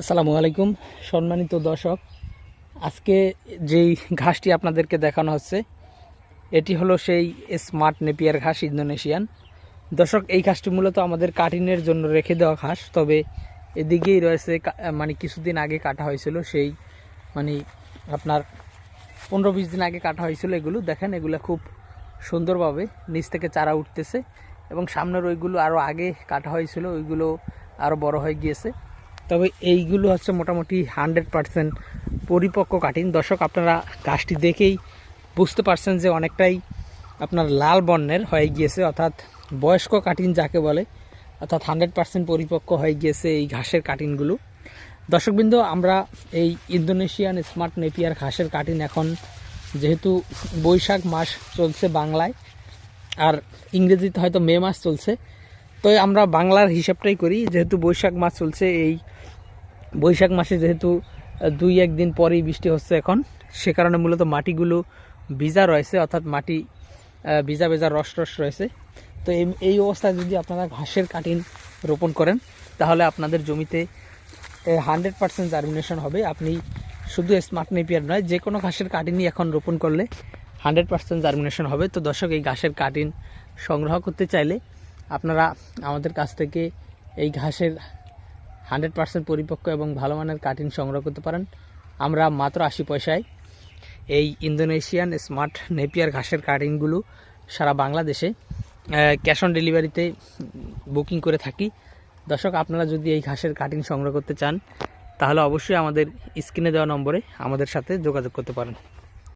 আসসালামু আলাইকুম, সম্মানিত দর্শক। আজকে যেই ঘাসটি আপনাদেরকে দেখানো হচ্ছে, এটি হলো সেই স্মার্ট নেপিয়ার ঘাস ইন্দোনেশিয়ান। দর্শক, এই ঘাসটি মূলত আমাদের কাটিনের জন্য রেখে দেওয়া ঘাস, তবে এদিকেই রয়েছে মানে কিছুদিন আগে কাটা হয়েছিল সেই মানে আপনার পনেরো বিশ দিন আগে কাটা হয়েছিল এগুলো। দেখেন, এগুলো খুব সুন্দরভাবে নিচ থেকে চারা উঠতেছে এবং সামনের ওইগুলো আরও আগে কাটা হয়েছিল, ওইগুলো আরও বড় হয়ে গিয়েছে। তবে এইগুলো হচ্ছে মোটামুটি হান্ড্রেড পারসেন্ট পরিপক্ক কাটিং। দর্শক, আপনারা গাছটি দেখেই বুঝতে পারছেন যে অনেকটাই আপনার লাল বর্ণের হয়ে গিয়েছে, অর্থাৎ বয়স্ক কাটিং যাকে বলে, অর্থাৎ হান্ড্রেড পারসেন্ট পরিপক্ক হয়ে গিয়েছে এই ঘাসের কাটিংগুলো। দর্শকবৃন্দ, আমরা এই ইন্দোনেশিয়ান স্মার্ট নেপিয়ার ঘাসের কাটিং এখন যেহেতু বৈশাখ মাস চলছে বাংলায়, আর ইংরেজিতে হয়তো মে মাস চলছে তো আমরা বাংলার হিসাবটাই করি, যেহেতু বৈশাখ মাস চলছে এই বৈশাখ মাসে যেহেতু দুই একদিন পরেই বৃষ্টি হচ্ছে এখন, সে কারণে মূলত মাটিগুলো ভিজা রয়েছে, অর্থাৎ মাটি ভিজা ভেজা রস রস রয়েছে। তো এই এই অবস্থায় যদি আপনারা ঘাসের কাটিন রোপণ করেন, তাহলে আপনাদের জমিতে হান্ড্রেড পার্সেন্ট জার্মিনেশন হবে। আপনি শুধু স্মার্ট নেপিয়ার নয়, যে কোনো ঘাসের কাটিনই এখন রোপণ করলে হান্ড্রেড পার্সেন্ট জার্মিনেশন হবে। তো দর্শক, এই ঘাসের কাটিন সংগ্রহ করতে চাইলে আপনারা আমাদের কাছ থেকে এই ঘাসের হান্ড্রেড পার্সেন্ট পরিপক্ক এবং ভালো মানের কাটিং সংগ্রহ করতে পারেন। আমরা মাত্র আশি পয়সায় এই ইন্দোনেশিয়ান স্মার্ট নেপিয়ার ঘাসের কাটিংগুলো সারা বাংলাদেশে ক্যাশ অন ডেলিভারিতে বুকিং করে থাকি। দর্শক, আপনারা যদি এই ঘাসের কাটিং সংগ্রহ করতে চান, তাহলে অবশ্যই আমাদের স্ক্রিনে দেওয়া নম্বরে আমাদের সাথে যোগাযোগ করতে পারেন।